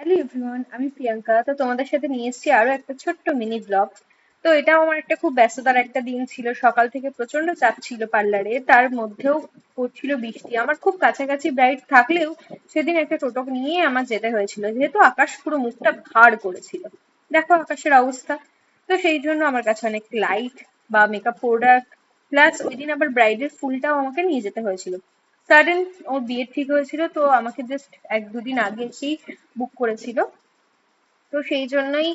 Hello everyone, আমি প্রিয়াঙ্কা। তো তোমাদের সাথে নিয়ে এসেছি আরও একটা ছোট্ট মিনি ব্লগ। তো এটাও আমার একটা খুব ব্যস্ততার একটা দিন ছিল। সকাল থেকে প্রচণ্ড চাপ ছিল পার্লারে। তার মধ্যেও পড়ছিল বৃষ্টি। আমার খুব কাছাকাছি ব্রাইড থাকলেও সেদিন একটা টোটো নিয়ে আমার যেতে হয়েছিল। যেহেতু আকাশ পুরো মুখটা ভার করেছিল। দেখো আকাশের অবস্থা। তো সেই জন্য আমার কাছে অনেক লাইট বা মেকআপ প্রোডাক্ট প্লাস ওই দিন আবার ব্রাইডের ফুলটাও আমাকে নিয়ে যেতে হয়েছিল। সাডেন ওর বিয়ে ঠিক হয়েছিল, তো আমাকে জাস্ট এক দুদিন আগে এসেই বুক করেছিল। তো সেই জন্যই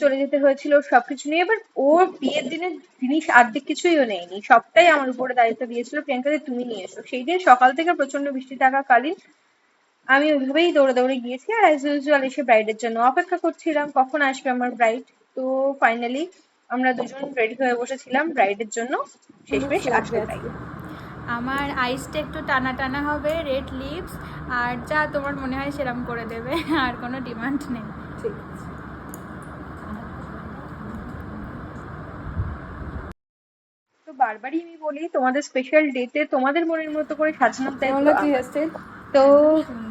চলে যেতে হয়েছিল সবকিছু নিয়ে। এবার ওর বিয়ের দিনে জিনিস আর্ধেক কিছুই নেয়নি। সবটাই আমার উপরে দায়িত্ব দিয়েছিল প্রিয়াঙ্কা যে তুমি নিয়ে এসো। সেই দিন সকাল থেকে প্রচণ্ড বৃষ্টি থাকাকালীন আমি ওইভাবেই দৌড়ে দৌড়ে গিয়েছি আর অ্যাজ ইউজুয়াল এসে ব্রাইডের জন্য অপেক্ষা করছিলাম, কখন আসবে আমার ব্রাইড তো ফাইনালি আমরা দুজন রেডি হয়ে বসেছিলাম ব্রাইডের জন্য। শেষমেশ আসবে ব্রাইড আমার আইসটা একটু টানা টানা হবে রেড লিপস আর যা তোমার মনে হয় সেরকম করে দেবে আর কোনো ডিমান্ড নেই। ঠিক আছে। বারবারই আমি বলি তোমাদের স্পেশাল ডেতে তোমাদের মনের মতো করে সাজানোর দায়িত্ব আমার। তো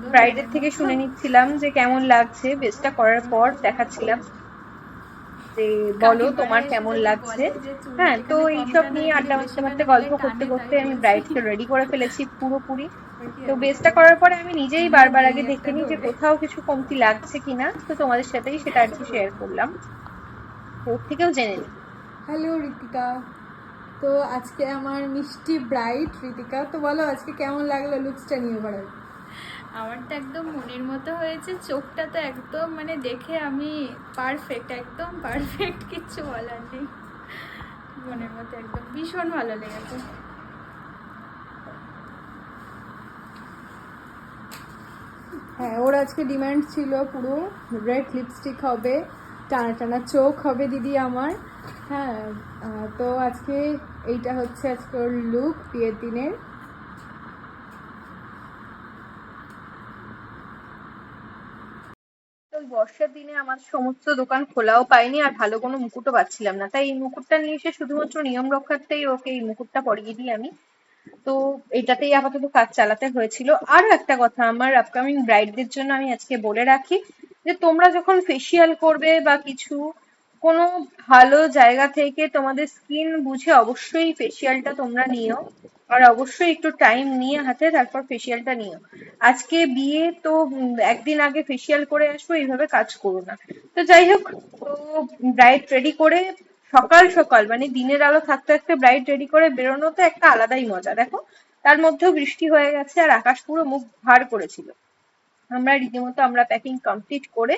ব্রাইডের থেকে শুনে নিচ্ছিলাম যে কেমন লাগছে বেস্টটা করার পর দেখাচ্ছিলাম। যে বলো তোমার কেমন লাগছে? হ্যাঁ তো এইসব নিয়ে আড্ডা মারতে মারতে, গল্প করতে করতে আমি ব্রাইডকে রেডি করে ফেলেছি পুরোপুরি। তো বেসটা করার পরে আমি নিজেই বারবার আগে দেখে নিই যে কোথাও কিছু কমতি লাগছে কিনা। তো তোমাদের সাথেই সেটা আর কি শেয়ার করলাম। ওর থেকেও জেনে নিই। হ্যালো ঋতিকা তো আজকে আমার মিষ্টি ব্রাইট ঋতিকা তো বলো, আজকে কেমন লাগল লুকসটা নিয়ে পড়ার আমার তো একদম মনের মতো হয়েছে, চোখটা তো একদম মানে দেখে আমি পারফেক্ট একদম পারফেক্ট কিচ্ছু বলার নেই। মনের মতো একদম, ভীষণ ভালো লেগেছে। হ্যাঁ ওর আজকে ডিমান্ড ছিল পুরো রেড লিপস্টিক হবে, টানা টানা চোখ হবে দিদি আমার। হ্যাঁ তো আজকে এইটা হচ্ছে আজকে ওর লুক বিয়ের দিনের তো ওই বর্ষার দিনে আমার সমস্ত দোকান খোলাও পাইনি আর ভালো কোনো মুকুটও পাচ্ছিলাম না। তাই এই মুকুটটা নিয়ে এসে শুধুমাত্র নিয়ম রক্ষার্থেই ওকে এই মুকুটটা পরিয়ে দিই আমি। তো এটাতেই আপাতত কাজ চালাতে হয়েছিল। আরও একটা কথা, আমার আপকামিং ব্রাইডদের জন্য আমি আজকে বলে রাখি যে, তোমরা যখন ফেসিয়াল করবে বা কিছু কোনো ভালো জায়গা থেকে তোমাদের স্কিন বুঝে অবশ্যই ফেসিয়ালটা তোমরা নিও। আর অবশ্যই একটু টাইম নিয়ে হাতে, তারপর ফেসিয়ালটা নিও। আজকে বিয়ে তো একদিন আগে ফেসিয়াল করে আসব, এইভাবে কাজ করো না। তো যাই হোক, তো ব্রাইড রেডি করে সকাল সকাল মানে দিনের আলো থাকতে থাকতে ব্রাইড রেডি করে বেরোনো তো একটা আলাদাই মজা। দেখো, তার মধ্যেও বৃষ্টি হয়ে গেছে আর আকাশ পুরো মুখ ভার করেছিল। আমরা রীতিমতো আমরা প্যাকিং কমপ্লিট করে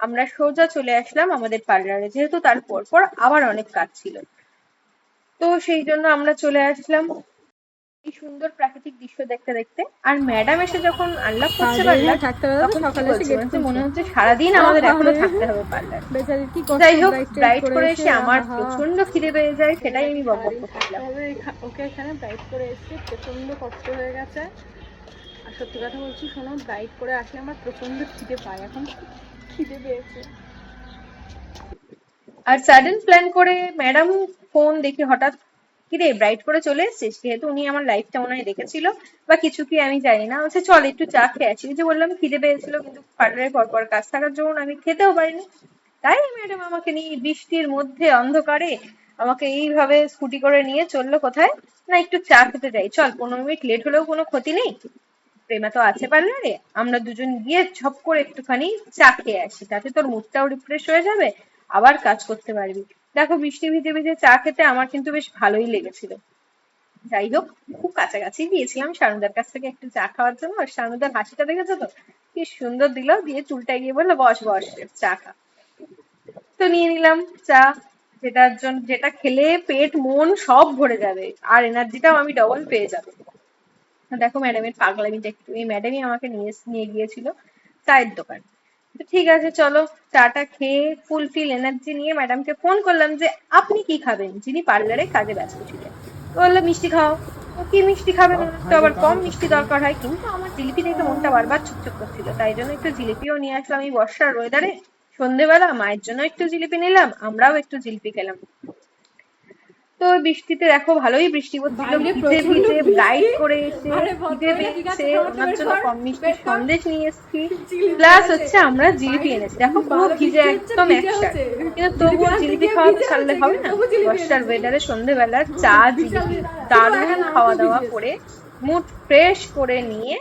আমরা সোজা চলে আসলাম আমাদের পার্লারে যেহেতু তার পর পর আবার অনেক কাজ ছিল। তো সেই জন্য আমরা চলে আসলাম। এই সুন্দর প্রাকৃতিক দৃশ্য দেখতে দেখতে। আর ম্যাডাম এসে যখন আনলক করছে সারাদিন পার্লার তখন সকালে এসে সকালে মনে হচ্ছে সারাদিন আমাদের এখনও থাকতে হবে পার্লার বেচারি কি কষ্ট যাই হোক ব্রাইড করে এসে, এসে আমার প্রচণ্ড খিদে পেয়ে যায় সেটাই আমি বকবক করছিলাম। ওকে এখানে ব্রাইট করে এসেছে প্রচণ্ড কষ্ট হয়ে গেছে। আর সত্যি কথা বলছি শোনো ব্রাইট করে আসলে আমার প্রচণ্ড খিদে পায় এখন খিদে পেয়েছে। আর সাডেন প্ল্যান করে ম্যাডাম ফোন দেখে হঠাৎ কি রে ব্রাইট করে চলে এসেছিস? যেহেতু উনি আমার লাইফটা মনে হয় দেখেছিল, বা কিছু কি আমি জানি না। বলছে চল, একটু চা খেয়ে আসি। যে বললাম, খিদে পেয়েছিল, কিন্তু পার্লারে পর পর কাজ থাকার জন্য আমি খেতেও পারিনি। তাই ম্যাডাম আমাকে নিয়ে বৃষ্টির মধ্যে অন্ধকারে আমাকে এইভাবে স্কুটি করে নিয়ে চলল কোথায়? না, একটু চা খেতে যাই। চল, পনেরো মিনিট লেট হলেও কোনো ক্ষতি নেই। প্রেমা তো আছে পার্লারে। আমরা দুজন গিয়ে ঝপ করে একটুখানি চা খেয়ে আসি। তাতে তোর মুডটাও রিফ্রেশ হয়ে যাবে, আবার কাজ করতে পারবি। দেখো বৃষ্টি ভিজে ভিজে চা খেতে আমার কিন্তু বেশ ভালোই লেগেছিল। যাই হোক, খুব কাছাকাছি গিয়েছিলাম শারুদার কাছ থেকে একটু চা খাওয়ার জন্য, আর শারুদার হাসিটা দেখেছ তো? কি সুন্দর দিল, দিয়ে চুলটা গিয়ে বলল, বস বস, চা খা। তো নিয়ে নিলাম চা, যেটার জন্য, যেটা খেলে পেট, মন সব ভরে যাবে, আর এনার্জিটাও আমি ডবল পেয়ে যাব। দেখো ম্যাডামের পাগলামিটা একটু এই ম্যাডামই আমাকে নিয়ে নিয়ে গিয়েছিল চায়ের দোকান। তো ঠিক আছে, চলো চাটা খেয়ে ফুলফিল এনার্জি নিয়ে ম্যাডামকে ফোন করলাম যে আপনি কি খাবেন? যিনি পার্লারে কাজে ব্যস্ত ছিলেন। বলল, মিষ্টি খাও। কি মিষ্টি খাবে তো আবার কম মিষ্টি দরকার হয়। কিন্তু আমার জিলিপি দেখে মনটা বারবার চুপচুপ করছিল। তাই জন্য একটু জিলিপিও নিয়ে আসলাম এই বর্ষার ওয়েদারে সন্ধেবেলা মায়ের জন্য একটু জিলিপি নিলাম, আমরাও একটু জিলিপি খেলাম। তো বৃষ্টিতে দেখো ভালোই বৃষ্টি পড়ছিল ভিজে ভিজে বৃষ্টি। করে এসে পেয়েছে খাওয়া ওনার জন্য কম মিষ্টি সন্দেশ নিয়ে এসেছি। প্লাস হচ্ছে আমরা জিলিপি এনেছি। দেখো পুরো ভিজে একদম ভিজে একসাথে হচ্ছে। কিন্তু তবুও জিলিপি খাওয়া ছাড়লে হবে না? বর্ষার ওয়েদারে সন্ধেবেলা চা জিলিপি দারুণ খাওয়া দাওয়া করে মুড ফ্রেশ করে নিয়ে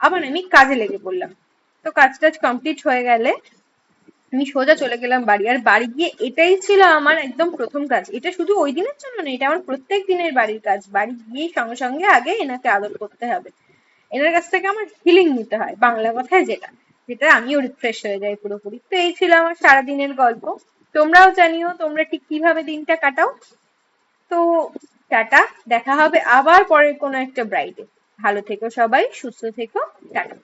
আবার আমি কাজে লেগে পড়লাম। তো কাজ টাজ কমপ্লিট হয়ে গেলে আমি সোজা চলে গেলাম বাড়ি। আর বাড়ি গিয়ে এটাই ছিল আমার একদম প্রথম কাজ। এটা শুধু ওই দিনের জন্য না এটা আমার প্রত্যেক দিনের বাড়ির কাজ। বাড়ি গিয়ে সঙ্গে সঙ্গে আগে এনাকে আদর করতে হবে। এনার কাছ থেকে আমার হিলিং নিতে হয়, বাংলা কথায় যেটা। যেটা আমিও রিফ্রেশ হয়ে যাই পুরোপুরি। তো এই ছিল আমার সারাদিনের গল্প। তোমরাও জানিও, তোমরা ঠিক কীভাবে দিনটা কাটাও। তো টাটা, দেখা হবে আবার পরের কোনো একটা ব্রাইডে ভালো থেকো সবাই, সুস্থ থেকো, টাটা।